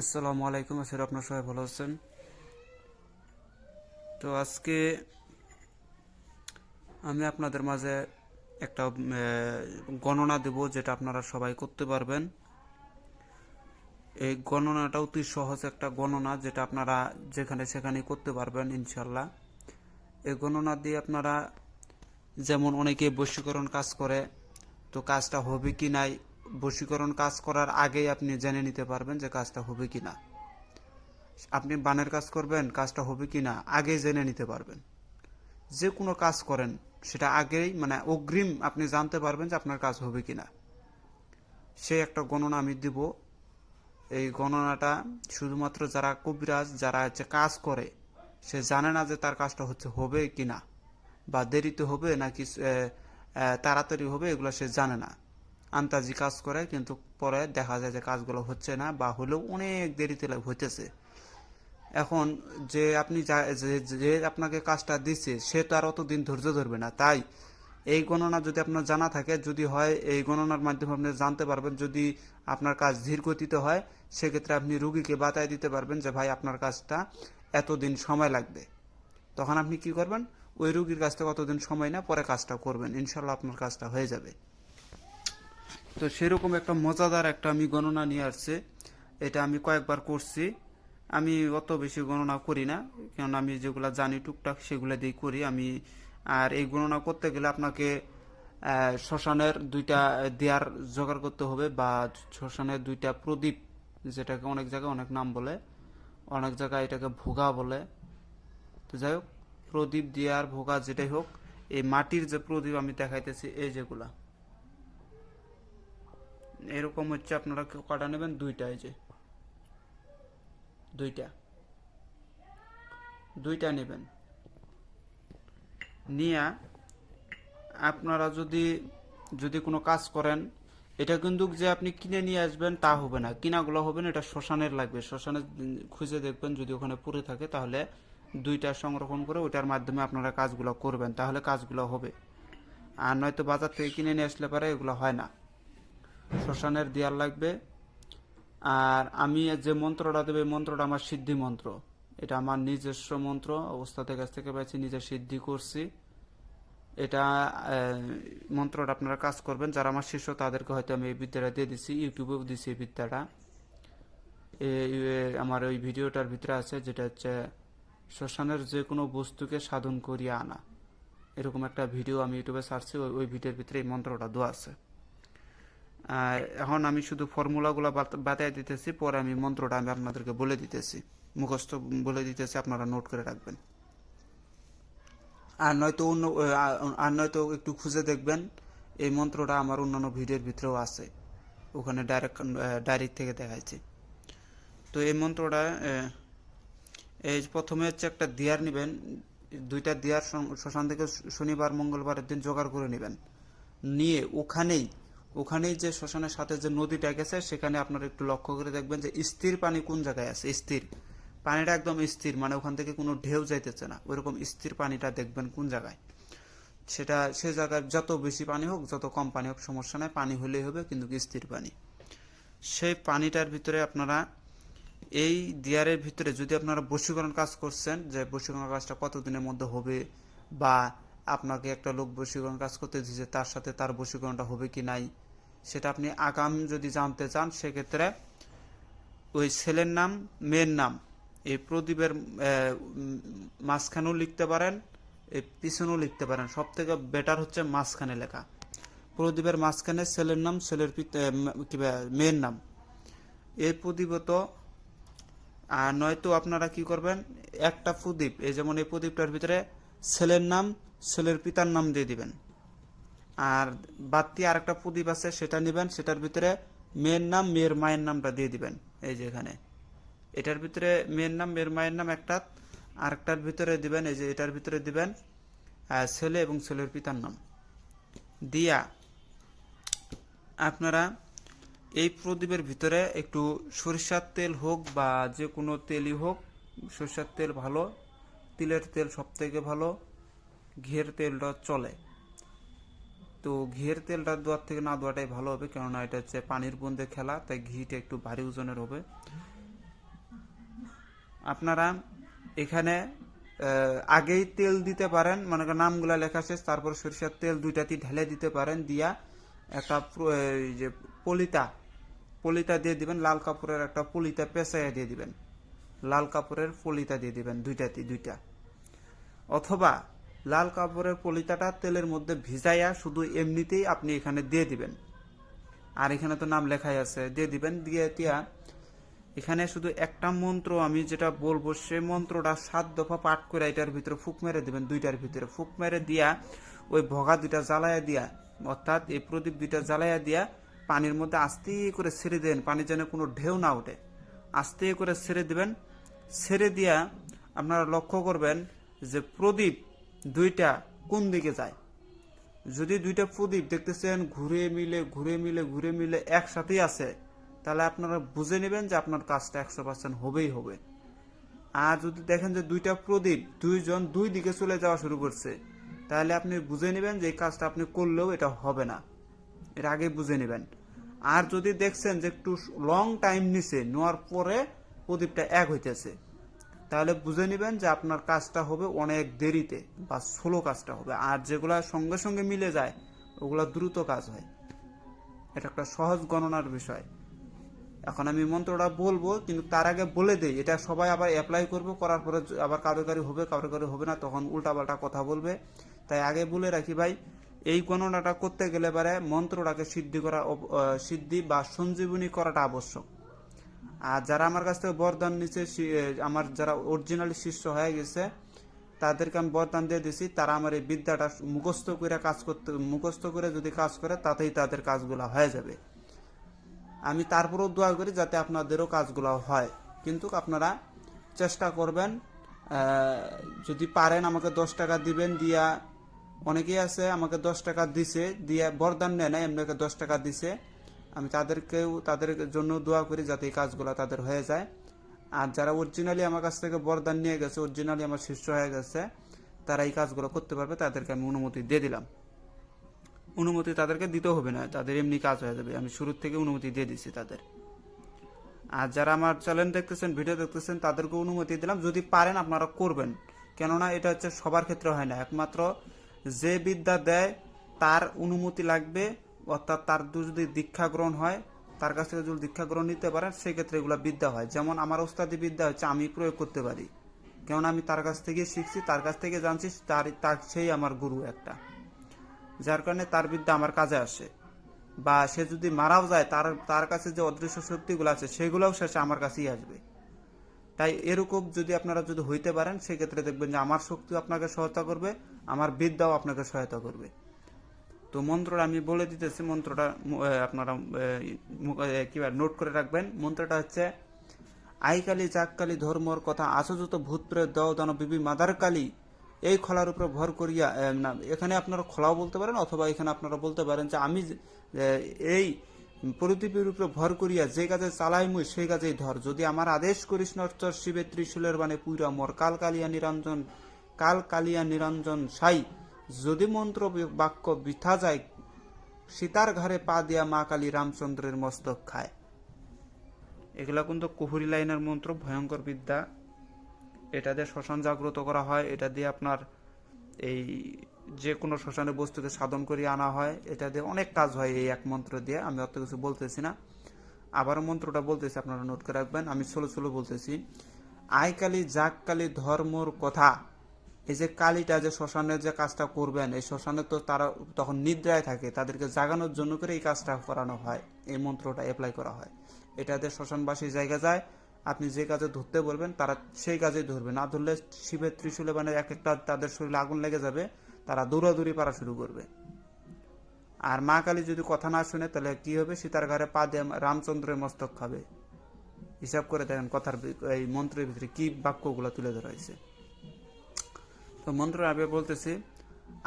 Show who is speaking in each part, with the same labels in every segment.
Speaker 1: আসসালামু আলাইকুম আসলে আপনার সবাই ভালো আছেন। তো আজকে আমি আপনাদের মাঝে একটা গণনা দেব যেটা আপনারা সবাই করতে পারবেন। এই গণনাটা অতি সহজ একটা গণনা যেটা আপনারা যেখানে সেখানে করতে পারবেন ইনশাল্লাহ এই গণনা দিয়ে আপনারা যেমন অনেকে বশীকরণ কাজ করে, তো কাজটা হবে কি নাই বশীকরণ কাজ করার আগেই আপনি জেনে নিতে পারবেন যে কাজটা হবে কি না আপনি বানের কাজ করবেন, কাজটা হবে কি না আগে জেনে নিতে পারবেন। যে কোনো কাজ করেন, সেটা আগেই মানে অগ্রিম আপনি জানতে পারবেন যে আপনার কাজ হবে কি না সেই একটা গণনা আমি দিব। এই গণনাটা শুধুমাত্র যারা কবিরাজ, যারা হচ্ছে কাজ করে, সে জানে না যে তার কাজটা হচ্ছে হবে কি না বা দেরিতে হবে নাকি তাড়াতাড়ি হবে, এগুলো সে জানে না। আন্তাজি কাজ করে, কিন্তু পরে দেখা যায় যে কাজগুলো হচ্ছে না বা হলেও অনেক দেরিতে হইতেছে। এখন যে আপনি যা- আপনাকে কাজটা দিচ্ছে সে তো আর অতদিন ধৈর্য ধরবে না। তাই এই গণনা যদি আপনার জানা থাকে, যদি হয়, এই গণনার মাধ্যমে আপনি জানতে পারবেন, যদি আপনার কাজ ধীর গতিতে হয়, সেক্ষেত্রে আপনি রুগীকে বাতায় দিতে পারবেন যে, ভাই, আপনার কাজটা এতদিন সময় লাগবে। তখন আপনি কি করবেন? ওই রুগীর কাছ থেকে কতদিন সময় না, পরে কাজটা করবেন। ইনশাল্লাহ আপনার কাজটা হয়ে যাবে। তো সেরকম একটা মজাদার একটা আমি গণনা নিয়ে আসছে। এটা আমি কয়েকবার করছি। আমি অত বেশি গণনা করি না কারণ আমি যেগুলো জানি টুকটাক সেগুলো দিয়ে করি আমি। আর এই গণনা করতে গেলে আপনাকে শ্মশানের দুইটা দেয়ার জোগাড় করতে হবে বা শ্মশানের দুইটা প্রদীপ, যেটাকে অনেক জায়গায় অনেক নাম বলে, অনেক জায়গায় এটাকে ভোগা বলে। তো যাই হোক, প্রদীপ, দেয়ার, ভোগা, যেটাই হোক, এই মাটির যে প্রদীপ আমি দেখাইতেছি, এই যেগুলা। এরকম হচ্ছে আপনারা কটা নেবেন দুইটা এই যে। দুইটা। দুইটা নেবেন। নিয়ে আপনারা যদি যদি কোনো কাজ করেন, এটা কিন্তু যে আপনি কিনে নিয়ে আসবেন তা হবে না। কিনাগুলো হবে না, এটা শ্মশানের লাগবে। শ্মশানে খুঁজে দেখবেন যদি ওখানে পড়ে থাকে, তাহলে দুইটা সংরক্ষণ করে ওইটার মাধ্যমে আপনারা কাজগুলো করবেন, তাহলে কাজগুলো হবে। আর নয়তো বাজার থেকে কিনে নিয়ে আসলে পারে এগুলো হয় না। শ্মশানের দেয়াল লাগবে। আর আমি যে মন্ত্রটা দেবে মন্ত্রটা আমার সিদ্ধি মন্ত্র। এটা আমার নিজস্ব মন্ত্র ওস্তাদের কাছ থেকে পাইছি, নিজে সিদ্ধি করছি। এটা মন্ত্রটা আপনারা কাজ করবেন। যারা আমার শিষ্য, তাদেরকে হয়তো আমি এই বিদ্যাটা দিয়ে দিছি, ইউটিউবেও দিছি এই বিদ্যাটা। আমার ওই ভিডিওটার ভিতরে আছে, যেটা হচ্ছে, শ্মশানের যে কোনো বস্তুকে সাধন করিয়ে আনা। এরকম একটা ভিডিও আমি ইউটিউবে সার্চছি ওই ভিডিওর ভিতরে এই মন্ত্রটা দেওয়া আছে। আর এখন আমি শুধু ফর্মুলাগুলো বাতায় দিতেছি, পরে আমি মন্ত্রটা আমি আপনাদেরকে বলে দিতেছি। মুখস্থ বলে দিতেছি, আপনারা নোট করে রাখবেন। আর নয়তো অন্য আর নয়তো একটু খুঁজে দেখবেন, এই মন্ত্রটা আমার অন্যান্য ভিডিওর ভিতরেও আছে। ওখানে ডাইরেক্ট ডাইরেক্ট থেকে দেখাইছে। তো এই মন্ত্রটা এই প্রথমে হচ্ছে একটা দিয়ার নেবেন, দুইটা দিয়ার শ্মশান থেকে শনিবার, মঙ্গলবারের দিন জোগাড় করে নেবেন। নিয়ে ওখানেই ওখানেই যে শ্মশানের সাথে যে নদীটা গেছে, সেখানে আপনারা একটু লক্ষ্য করে দেখবেন যে স্থির পানি কোন জায়গায় আছে, স্থির। পানিটা একদম স্থির মানে ওখান থেকে কোনো ঢেউ যাইতেছে না। ওইরকম স্থির পানিটা দেখবেন কোন জায়গায়। সেটা, সে জায়গায় যত বেশি পানি হোক, যত কম পানি হোক, সমস্যা নাই, পানি হলেই হবে, কিন্তু স্থির পানি। সেই পানিটার ভিতরে আপনারা, এই দিয়ারের ভিতরে যদি আপনারা বশীকরণ কাজ করছেন, যে বশীকরণ কাজটা কতদিনের মধ্যে হবে, বা আপনাকে একটা লোক বশীকরণ কাজ করতে দিয়েছে, তার সাথে তার বশীকরণটা হবে কি নাই সেটা আপনি আগাম যদি জানতে চান, সেক্ষেত্রে ওই ছেলের নাম, মেয়ের নাম, এই প্রদীপের মাঝখানেও লিখতে পারেন, এই পিছনেও লিখতে পারেন। সব থেকে বেটার হচ্ছে মাঝখানে লেখা। প্রদীপের মাঝখানে ছেলের নাম, ছেলের পিত- কি মেয়ের নাম। এই প্রদীপত আর নয়তো আপনারা কি করবেন, একটা প্রদীপ, এই যেমন এই প্রদীপটার ভিতরে ছেলের নাম, ছেলের পিতার নাম দিয়ে দিবেন। আর বাড়তি আর একটা প্রদীপ আছে, সেটা নেবেন। সেটার ভিতরে মেয়ের নাম, মেয়ের মায়ের নামটা দিয়ে দিবেন। এই যে এখানে। এটার ভিতরে মেয়ের নাম, মেয়ের মায়ের নাম একটা, আরেকটার ভিতরে দিবেন, এই যে এটার ভিতরে দিবেন ছেলে এবং ছেলের পিতার নাম। দিয়া, আপনারা এই প্রদীপের ভিতরে একটু সরিষার তেল হোক বা যে কোনো তেলই হোক, সরিষার তেল ভালো, তিলের তেল সব থেকে ভালো, ঘিয়ের তেলটা চলে। তো ঘিয়ের তেলটা দেওয়ার থেকে না দোয়াটাই ভালো হবে, কেননা এটা হচ্ছে পানির বন্ধে খেলা, তাই ঘিটা একটু ভারী ওজনের হবে। আপনারা এখানে আগেই তেল দিতে পারেন মানে নামগুলা লেখা শেষ তারপর সরিষার তেল দুইটাতেই ঢেলে দিতে পারেন, দিয়া একটা যে পলিতা পলিতা দিয়ে দিবেন, লাল কাপড়ের একটা পলিতা পেঁচাইয়া দিয়ে দিবেন। লাল কাপড়ের পলিতা দিয়ে দিবেন দুইটাতে দুইটা। অথবা লাল কাপড়ের পলিতাটা তেলের মধ্যে ভিজাইয়া শুধু এমনিতেই আপনি এখানে দিয়ে দিবেন। আর এখানে তো নাম লেখাই আছে, দিয়ে দিবেন, দিয়ে দিয়া এখানে শুধু একটা মন্ত্র আমি যেটা বলব, সে মন্ত্রটা সাত দফা পাঠ করে এটার ভিতরে ফুক মেরে দিবেন, দুইটার ভিতরে ফুক মেরে দিয়া ওই ভগা দুইটা জ্বালাইয়া দিয়া, অর্থাৎ এই প্রদীপ দুইটা জ্বালাইয়া দিয়া পানির মধ্যে আস্তে করে ছেড়ে দেন, পানি যেন কোনো ঢেউ না ওঠে। আস্তে করে ছেড়ে দিবেন। ছেড়ে দিয়া আপনারা লক্ষ্য করবেন যে প্রদীপ দুইটা কোন দিকে যায়? যদি দুইটা প্রদীপ দেখতেছেন, ঘুরে মিলে ঘুরে মিলে ঘুরে মিলে একসাথেই আছে, তাহলে আপনারা বুঝে নেবেন যে আপনার কাজটা একশো পার্সেন্ট হবেই হবে। আর যদি দেখেন যে দুইটা প্রদীপ, দুইজন দুই দিকে চলে যাওয়া শুরু করছে, তাহলে আপনি বুঝে নেবেন যে এই কাজটা আপনি করলেও এটা হবে না। এর আগে বুঝে নেবেন। আর যদি দেখছেন যে একটু লং টাইম নিছে নেওয়ার পরে প্রদীপটা এক হইতেছে তাহলে বুঝে নেবেন যে আপনার কাজটা হবে অনেক দেরিতে বা স্লো কাজটা হবে। আর যেগুলা সঙ্গে সঙ্গে মিলে যায়, ওগুলা দ্রুত কাজ হয়। এটা একটা সহজ গণনার বিষয়। এখন আমি মন্ত্রটা বলব, কিন্তু তার আগে বলে দেই, এটা সবাই আবার অ্যাপ্লাই করবে, করার পরে আবার কারোকারি হবে কারোকারি হবে না, তখন উল্টাপাল্টা কথা বলবে। তাই আগে বলে রাখি ভাই, এই গণনাটা করতে গেলে পারে মন্ত্রটাকে সিদ্ধি করা সিদ্ধি বা সঞ্জীবনী করাটা আবশ্যক। আর যারা আমার কাছ থেকে বরদান নিচে আমার যারা অরিজিনালি শিষ্য হয়ে গেছে, তাদেরকে আমি বরদান দিয়ে দিছি। তারা আমার এই বিদ্যাটা মুখস্থ করে কাজ করতে, মুখস্থ করে যদি কাজ করে, তাতেই তাদের কাজগুলো হয়ে যাবে। আমি তারপরেও দোয়া করি যাতে আপনাদেরও কাজগুলো হয়। কিন্তু আপনারা চেষ্টা করবেন যদি পারেন আমাকে দশ টাকা দিবেন দিয়া, অনেকেই আছে আমাকে দশ টাকা দিছে, দিয়ে বরদান নেয় না এমনিকে দশ টাকা দিছে। আমি তাদেরকেও, তাদের জন্য দোয়া করি যাতে এই কাজগুলো তাদের হয়ে যায়। আর যারা অরিজিনালি আমার কাছ থেকে বরদান নিয়ে গেছে অরিজিনালি আমার শিষ্য হয়ে গেছে, তারা এই কাজগুলো করতে পারবে, তাদেরকে আমি অনুমতি দিয়ে দিলাম। অনুমতি তাদেরকে দিতে হবে না, তাদের এমনি কাজ হয়ে যাবে। আমি শুরু থেকে অনুমতি দিয়ে দিছি তাদের। আর যারা আমার চ্যানেল দেখতেছেন ভিডিও দেখতেছেন তাদেরকে অনুমতি দিলাম। যদি পারেন আপনারা করবেন। কেননা এটা হচ্ছে সবার ক্ষেত্রে হয় না। একমাত্র যে বিদ্যা দেয়, তার অনুমতি লাগবে অর্থাৎ তার যদি দীক্ষা গ্রহণ হয়, তার কাছ থেকে যদি দীক্ষা গ্রহণ নিতে পারেন, সেক্ষেত্রে এগুলো বিদ্যা হয়। যেমন আমার ওস্তাদি বিদ্যা হচ্ছে, আমি প্রয়োগ করতে পারি। কেননা আমি তার কাছ থেকে শিখছি, তার কাছ থেকে জানছি, তার তার সেই আমার গুরু একটা। যার কারণে তার বিদ্যা আমার কাজে আসে। বা সে যদি মারাও যায়, তার তার কাছে যে অদৃশ্য শক্তিগুলো আছে, সেগুলোও শেষে আমার কাছেই আসবে। তাই এরকম যদি আপনারা যদি হইতে পারেন, সেক্ষেত্রে দেখবেন যে আমার শক্তি আপনাকে সহায়তা করবে, আমার বিদ্যাও আপনাকে সহায়তা করবে। তো মন্ত্রটা আমি বলে দিতেছি, মন্ত্রটা আপনারা কিবার নোট করে রাখবেন। মন্ত্রটা হচ্ছে আই কালী জাক কালী ধর্মর কথা আসযত ভূত প্রেত দান বিবি মাদার কালী। এই খোলার উপরে ভর করিয়া না, এখানে আপনারা খোলাও বলতে পারেন অথবা এখানে আপনারা বলতে পারেন যে, আমি এই প্রদীপের উপরে ভর করিয়া যে কাজে চালাই মুই সেই কাজেই ধর। যদি আমার আদেশ করিস নর্চর শিবে ত্রিশূলের বানে পুইরা মর। কাল কালিয়া নিরঞ্জন, কাল কালিয়া নিরঞ্জন সাই। যদি মন্ত্র বাক্য বৃথা যায়, সীতার ঘরে পা দিয়া মা কালী রামচন্দ্রের মস্তক খায়। এগুলা কিন্তু কুহুরি লাইনের মন্ত্র, ভয়ঙ্কর বিদ্যা। এটা দিয়ে শ্মশান জাগ্রত করা হয়, এটা দিয়ে আপনার এই যে কোনো শ্মশানে বস্তুকে সাধন করিয়ে আনা হয়, এটা দিয়ে অনেক কাজ হয় এই এক মন্ত্র দিয়ে, আমি অত কিছু বলতেছি না। আবার মন্ত্রটা বলতেছি, আপনারা নোট করে রাখবেন, আমি ষোলো ষোলো বলতেছি। আই কালী জাক ধর্মর কথা। এই যে কালীটা, যে শ্মশানের যে কাজটা করবেন, এই শ্মশানে তো তারা তখন নিদ্রায় থাকে, তাদেরকে জাগানোর জন্য করে এই কাজটা করানো হয়, এই মন্ত্রটা অ্যাপ্লাই করা হয়। এটাতে শ্মশানবাসী জায়গা যায়, আপনি যে কাজে ধরতে বলবেন, তারা সেই কাজেই ধরবে না। ধরলে শিবের ত্রিশূলে মানে এক একটা তাদের শরীরে আগুন লেগে যাবে, তারা দৌড়াদৌড়ি পারা শুরু করবে। আর মা কালী যদি কথা না শুনে, তাহলে কি হবে? সীতার ঘরে পা দিয়ে রামচন্দ্রের মস্তক খাবে। হিসাব করে দেখেন কথার এই মন্ত্রের ভিতরে কি বাক্যগুলো তুলে ধরা হয়েছে। তো মন্ত্র আমি বলতেছি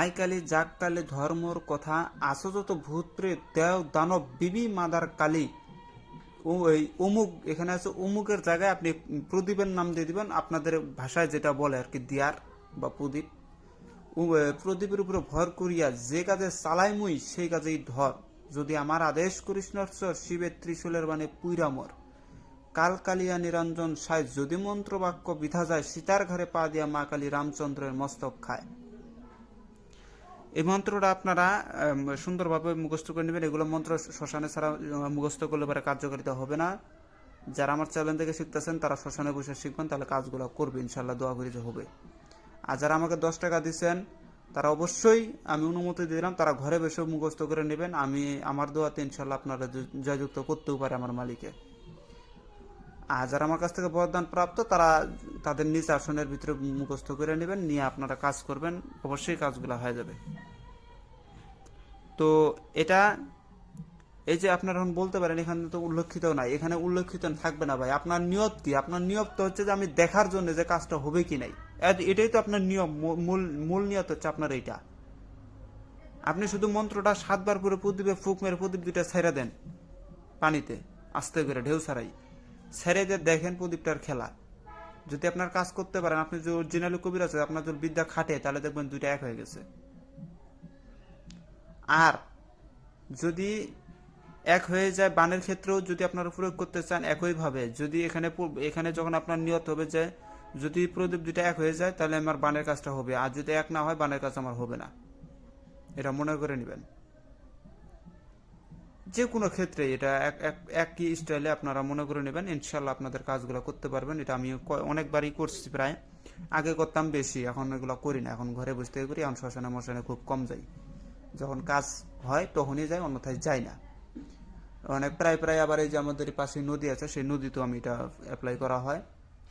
Speaker 1: আই কালী জাক কালী ধর্মর কথা আসযত ভূত প্রেত দেও দানব বিবি মাদার কালী। ও এই অমুক, এখানে আছে অমুকের জায়গায় আপনি প্রদীপের নাম দিয়ে দিবেন, আপনাদের ভাষায় যেটা বলে আর কি, দিয়ার বা প্রদীপ। প্রদীপের উপরে ভর করিয়া যে কাজে চালাই মুই সেই কাজেই ধর। যদি আমার আদেশ নশ্বর শিবের ত্রিশূলের মানে পুইরামর কাল কালিয়া নিরঞ্জন সায় যদি মন্ত্র বাক্য বিধা যায়, সীতার ঘরে পা দিয়া মা কালী রামচন্দ্রের মস্তক খায়। এই মন্ত্রটা আপনারা সুন্দরভাবে মুখস্থ করে নেবেন। এগুলো মন্ত্র শ্মশানে ছাড়া মুখস্থ করলে পরে কার্যকারিতা হবে না। যারা আমার চ্যানেল থেকে শিখতেছেন, তারা শ্মশানে বসে শিখবেন, তাহলে কাজগুলো করবে ইনশাল্লাহ দোয়া করি যে হবে। আর যারা আমাকে দশ টাকা দিচ্ছেন তারা অবশ্যই আমি অনুমতি দিলাম, তারা ঘরে বসে মুখস্থ করে নেবেন। আমি, আমার দোয়াতে ইনশাল্লাহ আপনারা জয়যুক্ত করতেও পারে আমার মালিকে। আর যারা আমার কাছ থেকে বরদান প্রাপ্ত, তারা তাদের নিজ আসনের ভিতরে মুখস্থ করে নেবেন, নিয়ে আপনারা কাজ করবেন, অবশ্যই কাজগুলো হয়ে যাবে। তো এটা, এই যে আপনারা এখন বলতে পারেন, এখানে তো উল্লেখিত নাই, এখানে উল্লেখিত থাকবে না ভাই। আপনার নিয়ত কি? আপনার নিয়ত তো হচ্ছে যে আমি দেখার জন্য যে কাজটা হবে কি নাই। এটাই তো আপনার নিয়ম মূল মূল নিয়ত হচ্ছে আপনার এইটা। আপনি শুধু মন্ত্রটা সাতবার করে প্রদীপে ফুক মেরে প্রদীপ দুইটা ছেড়ে দেন, পানিতে, আস্তে করে, ঢেউ ছাড়াই। ছেড়ে দিয়ে দেখেন প্রদীপটার খেলা। যদি আপনার কাজ করতে পারেন, আপনি যে অরিজিনালি কবির আছে, আপনার যদি বিদ্যা খাটে, তাহলে দেখবেন দুইটা এক হয়ে গেছে। আর যদি এক হয়ে যায় বানের ক্ষেত্রেও যদি আপনারা প্রয়োগ করতে চান একইভাবে, যদি এখানে এখানে যখন আপনার নিয়ত হবে যে যদি প্রদীপ দুইটা এক হয়ে যায়, তাহলে আমার বানের কাজটা হবে। আর যদি এক না হয়, বানের কাজ আমার হবে না। এটা মনে করে নেবেন। যে কোনো ক্ষেত্রে এটা এক, এক- একই স্টাইলে আপনারা মনে করে নেবেন ইনশাল্লাহ আপনাদের কাজগুলো করতে পারবেন। এটা আমি অনেকবারই করছি প্রায়। আগে করতাম বেশি, এখন এগুলো করি না। এখন ঘরে বসতে করি, এখন শ্মশানে মশানে খুব কম যাই। যখন কাজ হয় তখনই যাই, অন্যথায় যাই না। অনেক প্রায় প্রায় আবার এই যে আমাদের পাশে নদী আছে, সেই নদীতেও আমি এটা অ্যাপ্লাই করা হয়।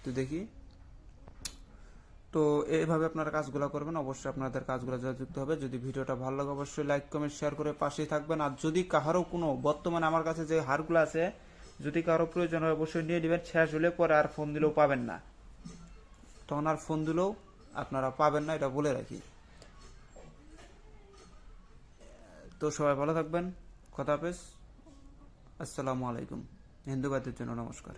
Speaker 1: তো দেখি। তো এইভাবে আপনারা কাজগুলো করবেন, অবশ্যই আপনাদের কাজগুলো যুক্ত হবে। যদি ভিডিওটা ভালো লাগে, অবশ্যই লাইক কমেন্ট শেয়ার করে পাশেই থাকবেন। আর যদি কাহারও কোনো বর্তমানে আমার কাছে যে হারগুলো আছে, যদি কারও প্রয়োজন হয়, অবশ্যই নিয়ে নেবেন। শেষ হলে পরে আর ফোন দিলেও পাবেন না। তখন আর ফোন দিলেও আপনারা পাবেন না, এটা বলে রাখি। তো সবাই ভালো থাকবেন। কথা হাফেজ। আসসালামু আলাইকুম। হিন্দু ভাইদের জন্য নমস্কার।